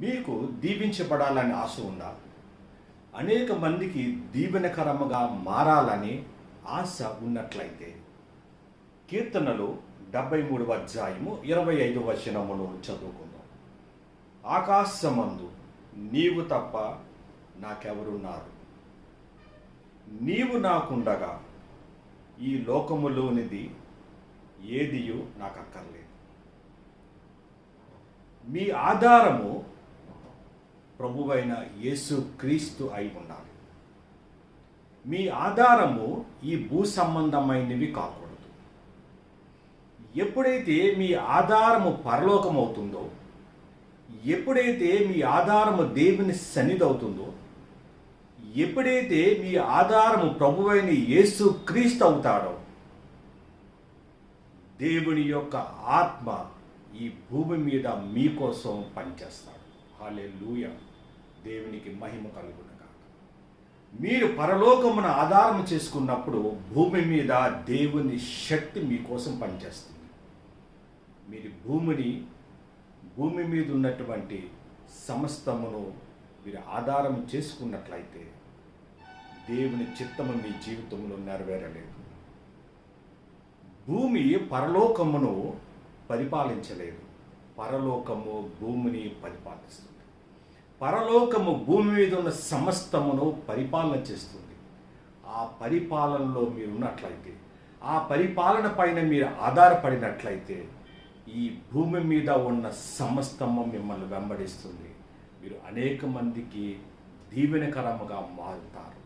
మీకు దీవించబడాలని ఆశ ఉందా? అనేక మందికి దీవెనకరముగా మారాలని ఆశ ఉన్నట్లయితే కీర్తనలు డెబ్బై మూడవ అధ్యాయము ఇరవై ఐదు వచనమును చదువుకుందాం. ఆకాశమందు నీవు తప్ప నాకెవరున్నారు? నీవు నాకుండగా ఈ లోకములోనిది ఏదియు నాకు అక్కర్లేదు మీ ఆధారము ప్రభువైన యేసు క్రీస్తు అయి ఉండాలి మీ ఆధారము ఈ భూ సంబంధమైనవి కాకూడదు. ఎప్పుడైతే మీ ఆధారము పరలోకం అవుతుందో ఎప్పుడైతే మీ ఆధారము దేవుని సన్నిధి అవుతుందో ఎప్పుడైతే మీ ఆధారము ప్రభువైన యేసు క్రీస్తు అవుతాడో దేవుని యొక్క ఆత్మ ఈ భూమి మీద మీకోసం పనిచేస్తాడు. హాలే దేవునికి మహిమ కలుగునగా మీరు పరలోకమున ఆధారం చేసుకున్నప్పుడు భూమి మీద దేవుని శక్తి మీకోసం పనిచేస్తుంది. మీరు భూమిని భూమి మీద ఉన్నటువంటి సమస్తమును మీరు ఆధారం చేసుకున్నట్లయితే దేవుని చిత్తము మీ జీవితంలో నెరవేరలేదు. భూమి పరలోకమును పరిపాలించలేదు. పరలోకము భూమిని పరిపాలిస్తుంది. పరలోకము భూమి మీద ఉన్న సమస్తమును పరిపాలన చేస్తుంది. ఆ పరిపాలనలో మీరు ఉన్నట్లయితే ఆ పరిపాలన పైన మీరు ఆధారపడినట్లయితే ఈ భూమి మీద ఉన్న సమస్తము మిమ్మల్ని వెంబడిస్తుంది. మీరు అనేక మందికి దీవెనకరముగా మారుతారు.